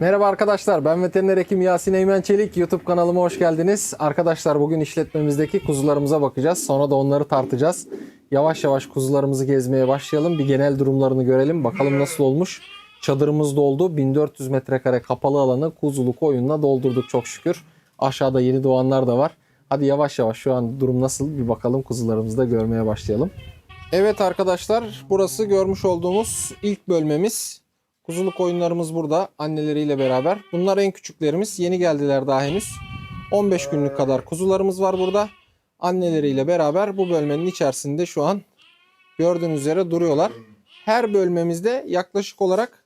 Merhaba arkadaşlar ben veteriner hekim Yasin Eymen Çelik YouTube kanalıma hoş geldiniz. Arkadaşlar bugün işletmemizdeki kuzularımıza bakacağız sonra da onları tartacağız. Yavaş yavaş kuzularımızı gezmeye başlayalım bir genel durumlarını görelim bakalım nasıl olmuş. Çadırımız doldu 1400 metrekare kapalı alanı kuzulu koyunla doldurduk çok şükür. Aşağıda yeni doğanlar da var. Hadi yavaş yavaş şu an durum nasıl bir bakalım kuzularımızı da görmeye başlayalım. Evet arkadaşlar burası görmüş olduğumuz ilk bölmemiz. Kuzulu koyunlarımız burada anneleriyle beraber. Bunlar en küçüklerimiz. Yeni geldiler daha henüz. 15 günlük kadar kuzularımız var burada. Anneleriyle beraber bu bölmenin içerisinde şu an gördüğünüz üzere duruyorlar. Her bölmemizde yaklaşık olarak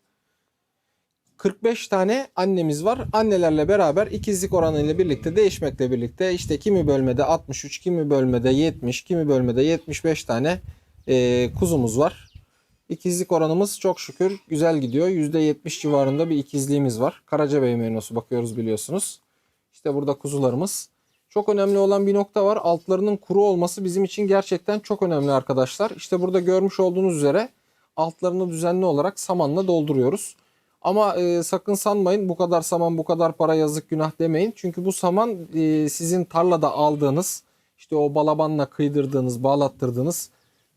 45 tane annemiz var. Annelerle beraber ikizlik oranıyla birlikte değişmekle birlikte işte kimi bölmede 63, kimi bölmede 70, kimi bölmede 75 tane e, kuzumuz var. İkizlik oranımız çok şükür güzel gidiyor. %70 civarında bir ikizliğimiz var. Karacabey merinosu bakıyoruz biliyorsunuz. İşte burada kuzularımız. Çok önemli olan bir nokta var. Altlarının kuru olması bizim için gerçekten çok önemli arkadaşlar. İşte burada görmüş olduğunuz üzere altlarını düzenli olarak samanla dolduruyoruz. Ama e, sakın sanmayın bu kadar saman bu kadar para yazık günah demeyin. Çünkü bu saman e, sizin tarlada aldığınız işte o balabanla kıydırdığınız bağlattırdığınız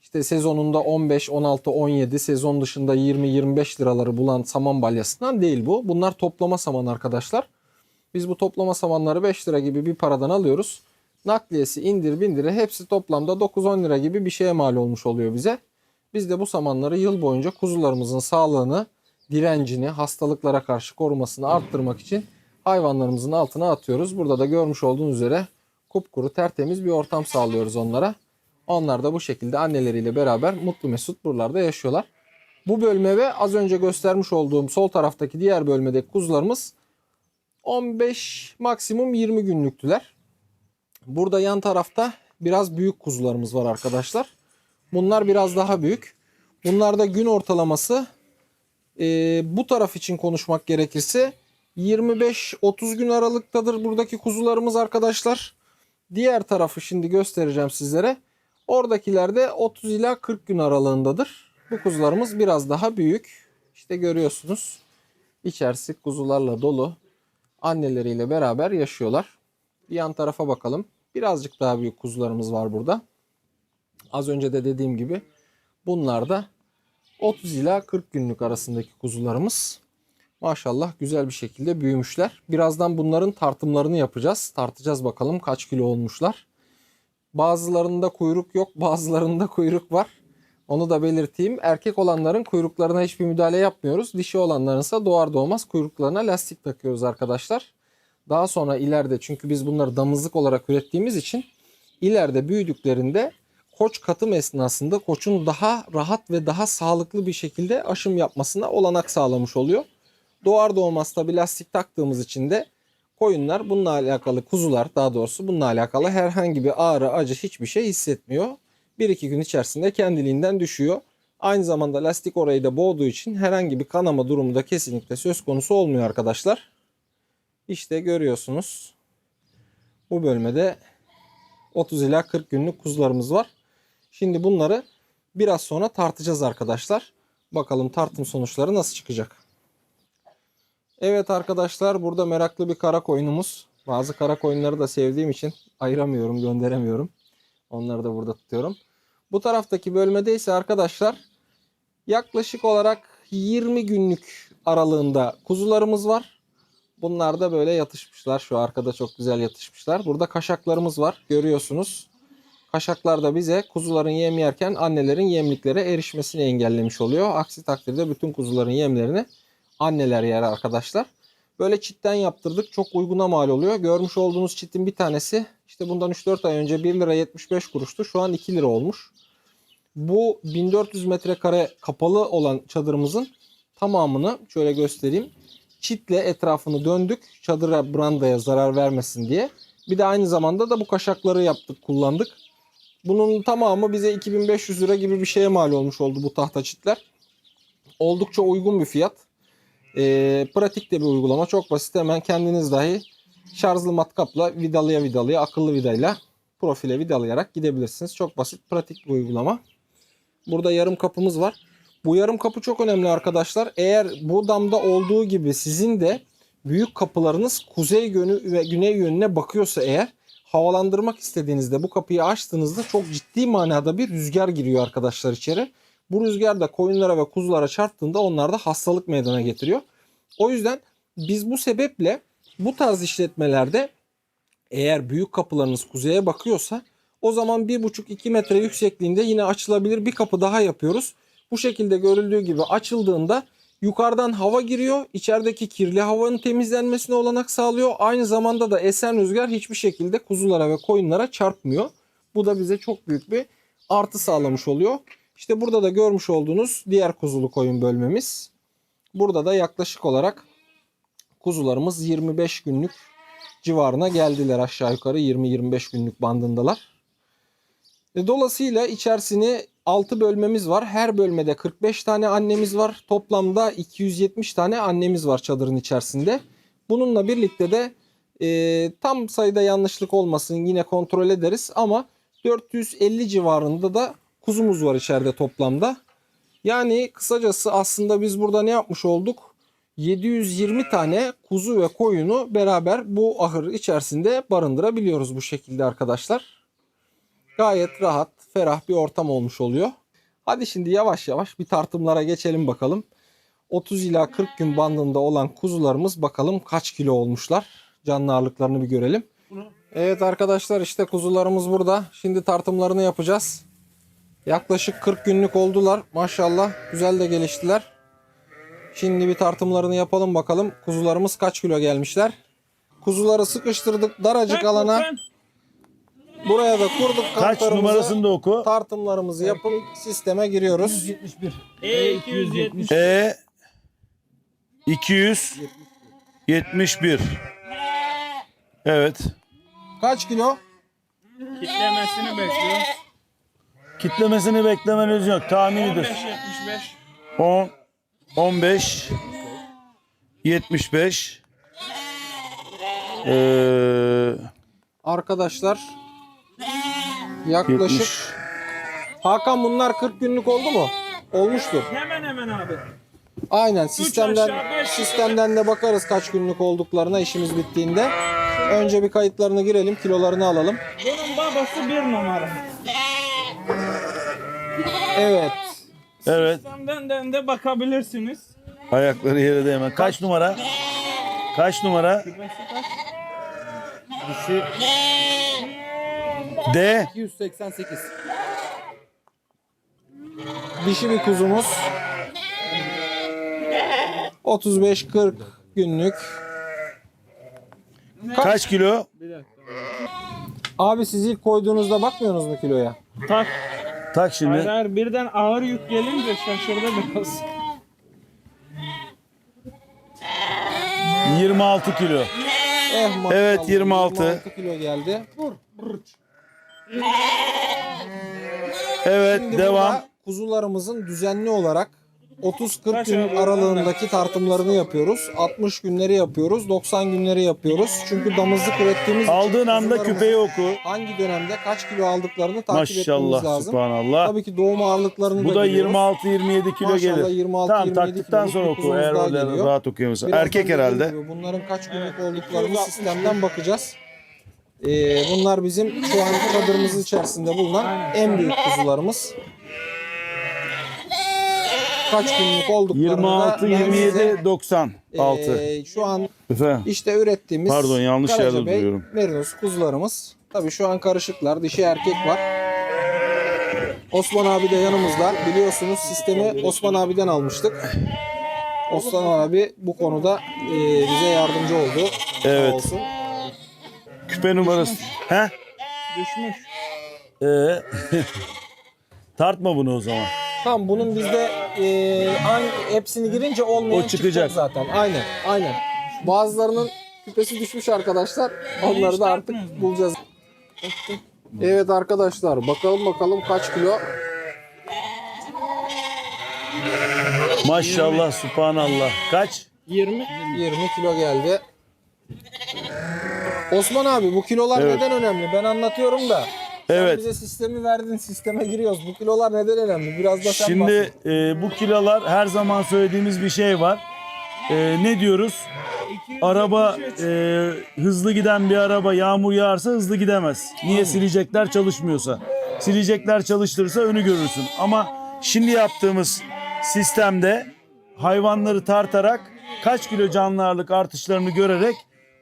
işte sezonunda 15, 16, 17 sezon dışında 20-25 liraları bulan saman balyasından değil bu. Bunlar toplama saman arkadaşlar. Biz bu toplama samanları 5 lira gibi bir paradan alıyoruz. Nakliyesi indir bindire hepsi toplamda 9-10 lira gibi bir şeye mal olmuş oluyor bize. Biz de bu samanları yıl boyunca kuzularımızın sağlığını, direncini, hastalıklara karşı korumasını arttırmak için hayvanlarımızın altına atıyoruz. Burada da görmüş olduğunuz üzere kupkuru tertemiz bir ortam sağlıyoruz onlara. Onlar da bu şekilde anneleriyle beraber mutlu mesut buralarda yaşıyorlar. Bu bölme ve az önce göstermiş olduğum sol taraftaki diğer bölmedeki kuzularımız 15 maksimum 20 günlüktüler. Burada yan tarafta biraz büyük kuzularımız var arkadaşlar. Bunlar biraz daha büyük. Bunlarda gün ortalaması e, bu taraf için konuşmak gerekirse 25-30 gün aralıktadır buradaki kuzularımız arkadaşlar. Diğer tarafı şimdi göstereceğim sizlere. Oradakiler de 30 ila 40 gün aralığındadır. Bu kuzularımız biraz daha büyük. İşte görüyorsunuz. İçerisi kuzularla dolu. Anneleriyle beraber yaşıyorlar. Bir yan tarafa bakalım. Birazcık daha büyük kuzularımız var burada. Az önce de dediğim gibi bunlar da 30 ila 40 günlük arasındaki kuzularımız. Maşallah güzel bir şekilde büyümüşler. Birazdan bunların tartımlarını yapacağız. Tartacağız bakalım kaç kilo olmuşlar. Bazılarında kuyruk yok, bazılarında kuyruk var. Onu da belirteyim. Erkek olanların kuyruklarına hiçbir müdahale yapmıyoruz. Dişi olanların ise doğar doğmaz kuyruklarına lastik takıyoruz arkadaşlar. Daha sonra ileride çünkü biz bunları damızlık olarak ürettiğimiz için ileride büyüdüklerinde koç katım esnasında koçun daha rahat ve daha sağlıklı bir şekilde aşım yapmasına olanak sağlamış oluyor. Doğar doğmaz tabi lastik taktığımız için de koyunlar bununla alakalı kuzular daha doğrusu bununla alakalı herhangi bir ağrı acı hiçbir şey hissetmiyor. 1-2 gün içerisinde kendiliğinden düşüyor. Aynı zamanda lastik orayı da boğduğu için herhangi bir kanama durumu da kesinlikle söz konusu olmuyor arkadaşlar. İşte görüyorsunuz. Bu bölmede 30 ila 40 günlük kuzularımız var. Şimdi bunları biraz sonra tartacağız arkadaşlar. Bakalım tartım sonuçları nasıl çıkacak. Evet arkadaşlar burada meraklı bir kara koyunumuz. Bazı kara koyunları da sevdiğim için ayıramıyorum, gönderemiyorum. Onları da burada tutuyorum. Bu taraftaki bölmede ise arkadaşlar yaklaşık olarak 20 günlük aralığında kuzularımız var. Bunlar da böyle yatışmışlar. Şu arkada çok güzel yatışmışlar. Burada kaşaklarımız var. Görüyorsunuz. Kaşaklar da bize kuzuların yem yerken annelerin yemliklere erişmesini engellemiş oluyor. Aksi takdirde bütün kuzuların yemlerini anneler yer arkadaşlar. Böyle çitten yaptırdık. Çok uyguna mal oluyor. Görmüş olduğunuz çitin bir tanesi işte bundan 3-4 ay önce 1 lira 75 kuruştu. Şu an 2 lira olmuş. Bu 1400 metrekare kapalı olan çadırımızın tamamını şöyle göstereyim. Çitle etrafını döndük. Çadıra brandaya zarar vermesin diye. Bir de aynı zamanda da bu kaşakları yaptık, kullandık. Bunun tamamı bize 2500 lira gibi bir şeye mal olmuş oldu bu tahta çitler. Oldukça uygun bir fiyat. E, pratik de bir uygulama. Çok basit. Hemen kendiniz dahi şarjlı matkapla vidalıya vidalıya akıllı vidayla profile vidalayarak gidebilirsiniz. Çok basit, pratik bir uygulama. Burada yarım kapımız var. Bu yarım kapı çok önemli arkadaşlar. Eğer bu damda olduğu gibi sizin de büyük kapılarınız kuzey yönü ve güney yönüne bakıyorsa eğer havalandırmak istediğinizde bu kapıyı açtığınızda çok ciddi manada bir rüzgar giriyor arkadaşlar içeri. Bu rüzgar da koyunlara ve kuzulara çarptığında onlarda hastalık meydana getiriyor. O yüzden biz bu sebeple bu tarz işletmelerde eğer büyük kapılarınız kuzeye bakıyorsa o zaman 1,5-2 metre yüksekliğinde yine açılabilir bir kapı daha yapıyoruz. Bu şekilde görüldüğü gibi açıldığında yukarıdan hava giriyor. içerideki kirli havanın temizlenmesine olanak sağlıyor. Aynı zamanda da esen rüzgar hiçbir şekilde kuzulara ve koyunlara çarpmıyor. Bu da bize çok büyük bir artı sağlamış oluyor. İşte burada da görmüş olduğunuz diğer kuzulu koyun bölmemiz. Burada da yaklaşık olarak kuzularımız 25 günlük civarına geldiler aşağı yukarı 20-25 günlük bandındalar. E, Dolayısıyla içerisini 6 bölmemiz var. Her bölmede 45 tane annemiz var. Toplamda 270 tane annemiz var çadırın içerisinde. Bununla birlikte de e, tam sayıda yanlışlık olmasın yine kontrol ederiz ama 450 civarında da kuzumuz var içeride toplamda. Yani kısacası aslında biz burada ne yapmış olduk? 720 tane kuzu ve koyunu beraber bu ahır içerisinde barındırabiliyoruz bu şekilde arkadaşlar. Gayet rahat, ferah bir ortam olmuş oluyor. Hadi şimdi yavaş yavaş bir tartımlara geçelim bakalım. 30 ila 40 gün bandında olan kuzularımız bakalım kaç kilo olmuşlar. Canlı ağırlıklarını bir görelim. Evet arkadaşlar işte kuzularımız burada. Şimdi tartımlarını yapacağız. Yaklaşık 40 günlük oldular. Maşallah güzel de geliştiler. Şimdi bir tartımlarını yapalım bakalım. Kuzularımız kaç kilo gelmişler. Kuzuları sıkıştırdık daracık alana. Buraya da kurduk Kaç numarasını da oku. Tartımlarımızı yapıp sisteme giriyoruz. E 270. E 271. Evet. Kaç kilo? Kitlemesini bekliyor. Kitlemesini beklemeniz yok. Tahminidir. 15 75. 10 15 75 ee, Arkadaşlar yaklaşık 70 Hakan bunlar 40 günlük oldu mu? Olmuştur. Hemen hemen abi. Aynen sistemden sistemden de bakarız kaç günlük olduklarına işimiz bittiğinde. Önce bir kayıtlarını girelim, kilolarını alalım. Bunun babası bir numara. Evet. Evet. Sistemden de bakabilirsiniz. Ayakları yere değme. Kaç numara? Kaç numara? D 288. Dişi bir kuzumuz. 35-40 günlük. kaç kilo? Abi siz ilk koyduğunuzda bakmıyorsunuz mu kiloya? Tak. Tak Hayır şimdi. hayır birden ağır yük gelince şaşırdı biraz. 26 kilo. Eh maşallah, Evet, 26. 26 kilo geldi. Evet Şimdi devam. kuzularımızın düzenli olarak 30-40 Kaç gün aralığındaki tartımlarını yapıyoruz. 60 günleri yapıyoruz. 90 günleri yapıyoruz. Çünkü damızlık ürettiğimiz Aldığın anda küpeyi oku. hangi dönemde kaç kilo aldıklarını takip Maşallah etmemiz lazım. subhanallah. Tabii ki doğum ağırlıklarını Bu da da biliyoruz. 26-27 kilo Maşallah gelir. 26, tamam 27 taktıktan sonra oku eğer öyle geliyor. rahat okuyamıyorsan. Erkek herhalde. gibi Bunların kaç günlük olduklarını sistemden bakacağız. Ee, bunlar bizim şu an çadırımızın içerisinde bulunan en büyük kuzularımız. Kaç günlük olduklarını 26, da ben 27, size, 90, 6. ee, şu an Efendim. işte ürettiğimiz Pardon, yanlış yerde Karacabey duruyorum. Merinos kuzularımız. Tabii şu an karışıklar. Dişi erkek var. Osman abi de yanımızda. Biliyorsunuz sistemi Osman abiden almıştık. Osman abi bu konuda e, bize yardımcı oldu. Sağ Evet. olsun. Küpe numarası. He? Düşmüş. Ee, tartma bunu o zaman. Tamam bunun bizde e, hangi, hepsini girince olmayan O çıkacak. zaten. Aynen aynen. Bazılarının küpesi düşmüş arkadaşlar. Onları da artık bulacağız. Evet arkadaşlar bakalım bakalım kaç kilo. Maşallah subhanallah. Kaç? 20. 20 kilo geldi. Osman abi bu kilolar Evet. neden önemli? Ben anlatıyorum da Sen Evet. bize sistemi verdin. Sisteme giriyoruz. Bu kilolar neden önemli? Biraz da sen Şimdi bahset. e, bu kilolar her zaman söylediğimiz bir şey var. E, ne diyoruz? Araba e, hızlı giden bir araba yağmur yağarsa hızlı gidemez. Niye silecekler çalışmıyorsa? Silecekler çalıştırırsa önü görürsün. Ama şimdi yaptığımız sistemde hayvanları tartarak kaç kilo canlı ağırlık artışlarını görerek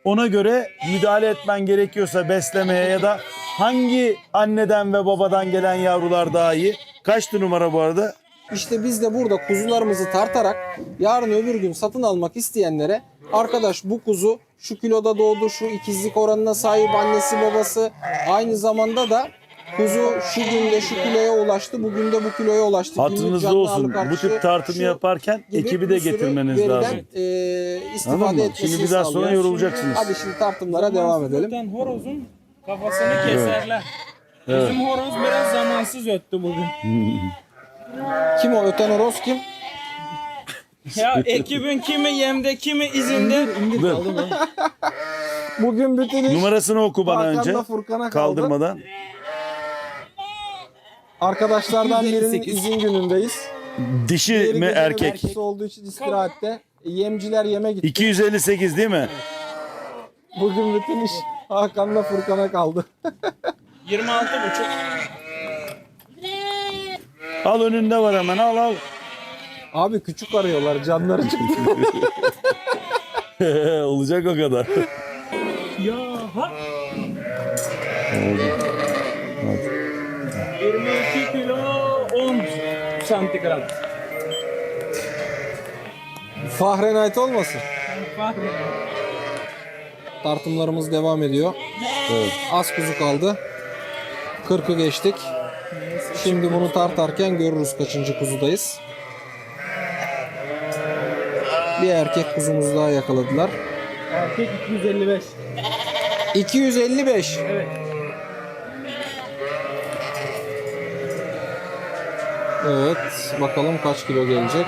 ona göre müdahale etmen gerekiyorsa beslemeye ya da hangi anneden ve babadan gelen yavrular daha iyi? Kaçtı numara bu arada? İşte biz de burada kuzularımızı tartarak yarın öbür gün satın almak isteyenlere arkadaş bu kuzu şu kiloda doğdu, şu ikizlik oranına sahip annesi babası aynı zamanda da kuzu şu günde şu kiloya ulaştı, bugün de bu kiloya ulaştı. Hatırınızda olsun. Bu tip tartımı yaparken ekibi bir de getirmeniz veriden, lazım. e, istifade Anladın mı? Şimdi biraz sonra sağlıyor. yorulacaksınız. Hadi şimdi tartımlara devam edelim. Zaten horozun kafasını keserler. Bizim horoz biraz zamansız öttü bugün. Kim o öten horoz kim? Ya ekibin kimi yemde kimi izinde. Bugün bütün iş Numarasını oku bana Hakan'la önce. Furkan'a kaldı. Kaldırmadan. Arkadaşlardan birinin 258. izin günündeyiz. Dişi Diğeri mi gecenin erkek? erkeği olduğu için istirahatte. Yemciler yeme gitti. 258 değil mi? Bugün bütün iş Hakan'la Furkan'a kaldı. 26 buçuk. Al önünde var hemen al al. Abi küçük arıyorlar canları çıktı. Olacak o kadar. Ya ha. Santigrat. Fahrenheit olmasın. Bak. Tartımlarımız devam ediyor. Az kuzu kaldı. 40'ı geçtik. Şimdi bunu tartarken görürüz kaçıncı kuzudayız. Bir erkek kuzumuzu daha yakaladılar. Erkek 255. 255. Evet. Evet. Bakalım kaç kilo gelecek.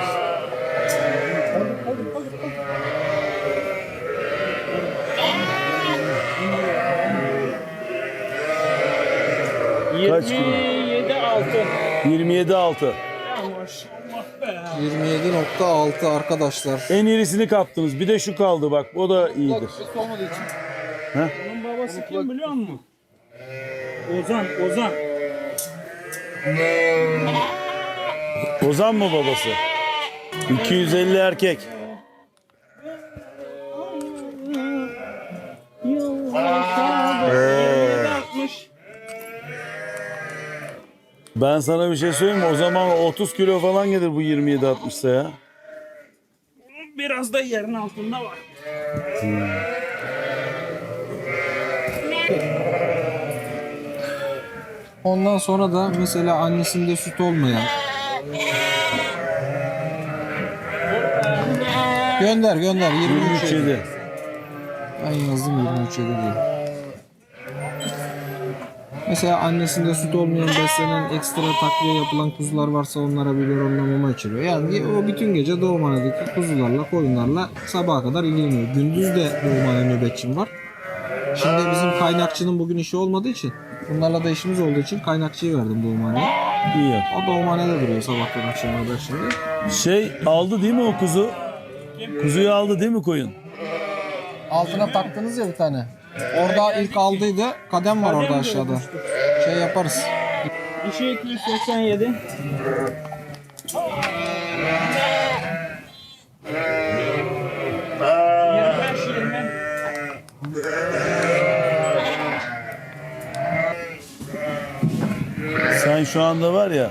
Kaç kilo? 27 6. 27 6. Ya maşallah be. 27.6 arkadaşlar. En irisini kaptınız. Bir de şu kaldı bak. O da iyidir. Onun babası kim biliyor musun? Ozan, Ozan. Ozan mı babası? 250 erkek. Altmış. Ben sana bir şey söyleyeyim mi? O zaman 30 kilo falan gelir bu 27 60'sa ya. Biraz da yerin altında var. Ondan sonra da mesela annesinde süt olmayan Gönder gönder 23 23 yedi. 7. Ben yazdım 23 yedi değil. Mesela annesinde süt olmayan beslenen ekstra takviye yapılan kuzular varsa onlara biberonla mama içiriyor. Yani o bütün gece doğumhanedeki kuzularla koyunlarla sabaha kadar ilgileniyor. Gündüz de doğumhane nöbetçim var. Şimdi bizim kaynakçının bugün işi olmadığı için bunlarla da işimiz olduğu için kaynakçıyı verdim doğumhaneye. İyi. O doğumhanede duruyor sabahtan akşama kadar şimdi. Şey aldı değil mi o kuzu? Kuzuyu aldı değil mi koyun? Altına taktınız ya bir tane. Orada ilk aldıydı. Kadem var orada aşağıda. Şey yaparız. Dişi 287. Yirmi beş, yirmi. Sen şu anda var ya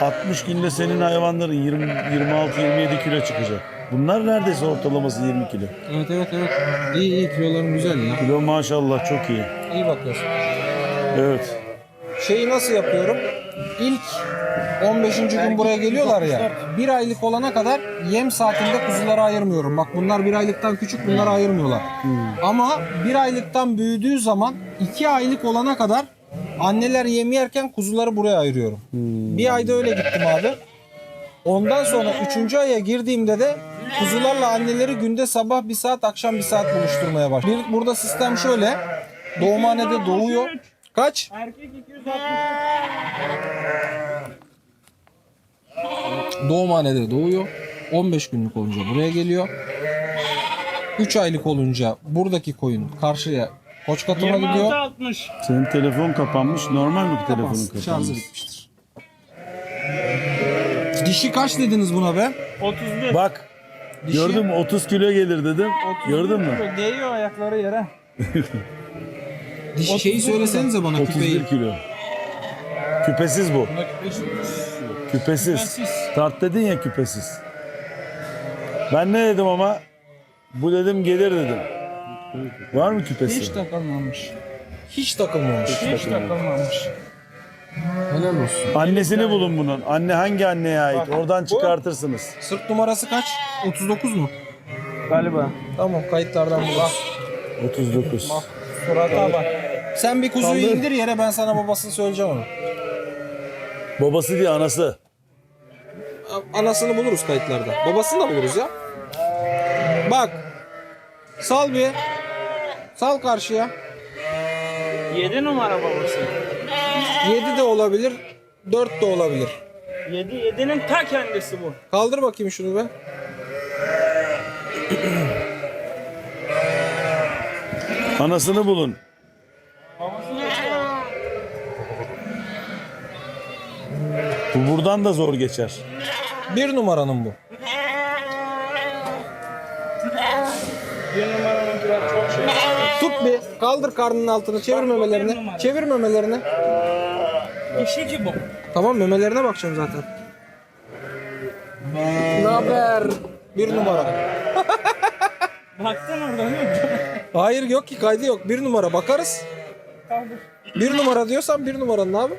60 günde senin hayvanların 20 26 27 kilo çıkacak. Bunlar neredeyse ortalaması 20 kilo. Evet evet evet. İyi iyi kiloların güzel ya. Kilo maşallah çok iyi. İyi bakıyorsun. Evet. Şeyi nasıl yapıyorum? İlk 15. gün buraya geliyorlar ya. Bir aylık olana kadar yem saatinde kuzuları ayırmıyorum. Bak bunlar bir aylıktan küçük bunları ayırmıyorlar. Ama bir aylıktan büyüdüğü zaman iki aylık olana kadar anneler yem yerken kuzuları buraya ayırıyorum. Bir ayda öyle gittim abi. Ondan sonra üçüncü aya girdiğimde de kuzularla anneleri günde sabah bir saat akşam bir saat buluşturmaya başladım. Bir, burada sistem şöyle. Doğumhanede doğuyor. Kaç? Erkek 260. Doğumhanede doğuyor. 15 günlük olunca buraya geliyor. 3 aylık olunca buradaki koyun karşıya koç katıma 26 gidiyor. 60. Senin telefon kapanmış. Normal mi telefonun Kapansın, Şarjı kapanmış? bitmiştir. Dişi kaç dediniz buna be? 31. Bak Dişi gördün mü 30 kilo gelir dedim. 31 Gördün mü? kilo, Değiyor ayakları yere. dişi şeyi söylesenize bana küpeyi. 31 kilo. Küpesiz bu. Küpesiz. Küpesiz. Tart dedin ya küpesiz. Ben ne dedim ama? Bu dedim gelir dedim. Var mı küpesi? Hiç takılmamış. Hiç takılmamış. Hiç takılmamış. Helal olsun. Annesini bulun bunun. Anne hangi anneye ait? Bak, Oradan bu- çıkartırsınız. Sırt numarası kaç? 39 mu? Galiba. Tamam kayıtlardan bul. 39. Surata bak. Sen bir kuzuyu indir yere ben sana babasını söyleyeceğim onu. Babası değil anası. Anasını buluruz kayıtlarda. Babasını da buluruz ya. Bak. Sal bir. Sal karşıya. 7 numara babası. 7 de olabilir. 4 de olabilir. 7 7'nin ta kendisi bu. Kaldır bakayım şunu be. Anasını bulun. Bu buradan da zor geçer. Bir numaranın bu. Bir numaranın biraz çok şey. Tut bir. Kaldır karnının altını. Çevir memelerini. Çevir memelerini. Dişi ki bu. Tamam memelerine bakacağım zaten. Ne haber? Bir numara. Baktın orada değil mi? Hayır yok ki kaydı yok. Bir numara bakarız. Kaldır. Bir numara diyorsan bir numaranın abi.